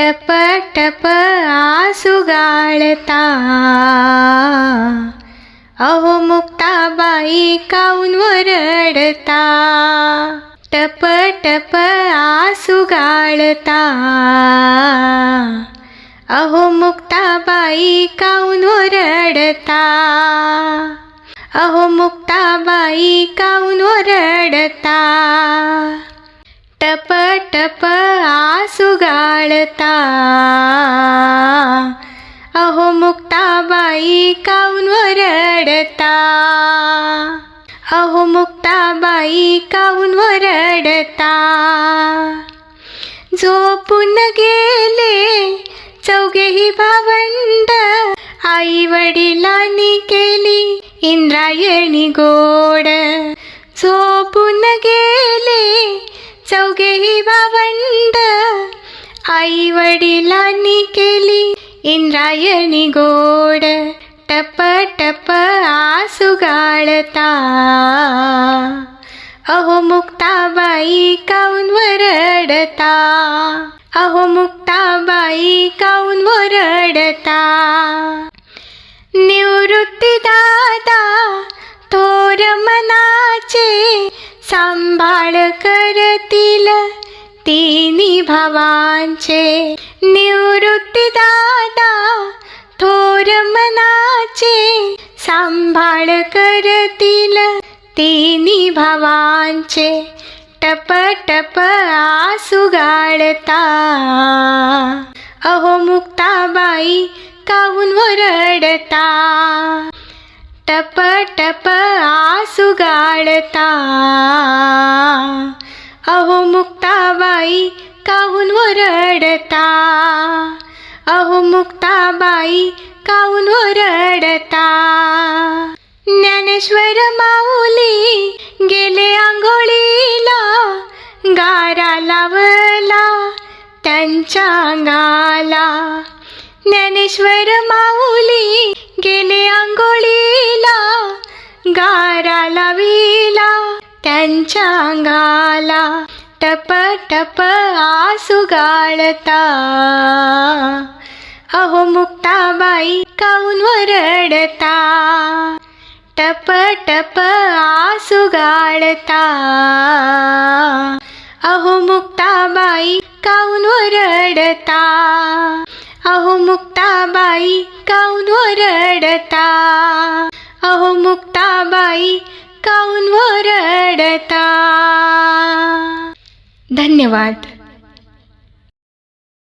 टप टप आसू गाळता अहो मुक्ताबाई काऊन वरडता टप टप आसू गाळता अहो मुक्ताबाई काऊन ओरडता अहो मुक्ताबाई काऊन ओरडता टप टप आसू गाळता अहो मुक्ताबाई काऊन वरडता अहो मुक्ताबाई काऊन वरडता झोपून गेले चौघेही भावंड आई वडिलांनी केली इंद्रायणी गोड चौघेही भावंड आई वडिलांनी केली इंद्रायणी गोड. टप टप आसू गाळता. अहो मुक्ताबाई काऊन वरडता? अहो मुक्ताबाई काऊन वरडता? सांभाळ करतील तिन्ही भावांचे. निवृत्ती दादा थोर मनाचे सांभाळ करतील तिन्ही भावांचे. टप टप आसू गाळता. अहो मुक्ताबाई काहून वरडता? टप टप आ सुगाळता अहो मुक्ताबाई काहून वरडता? अहो मुक्ताबाई काहून वरडता? ज्ञानेश्वर माऊली गेले आंघोळीला गारा लावला त्यांच्या अंगाला. ज्ञानेश्वर माऊली गेले आंघोळी गारा लाविला त्यांच्या अंगाला टप टप आसू गाळता. अहो मुक्ताबाई काऊन वरडता? टप टप आसू गाळता. अहो मुक्ताबाई काऊन वरडता? अहो मुक्ताबाई काऊन वरडता? मुक्ताबाई काऊन वरडता धन्यवाद.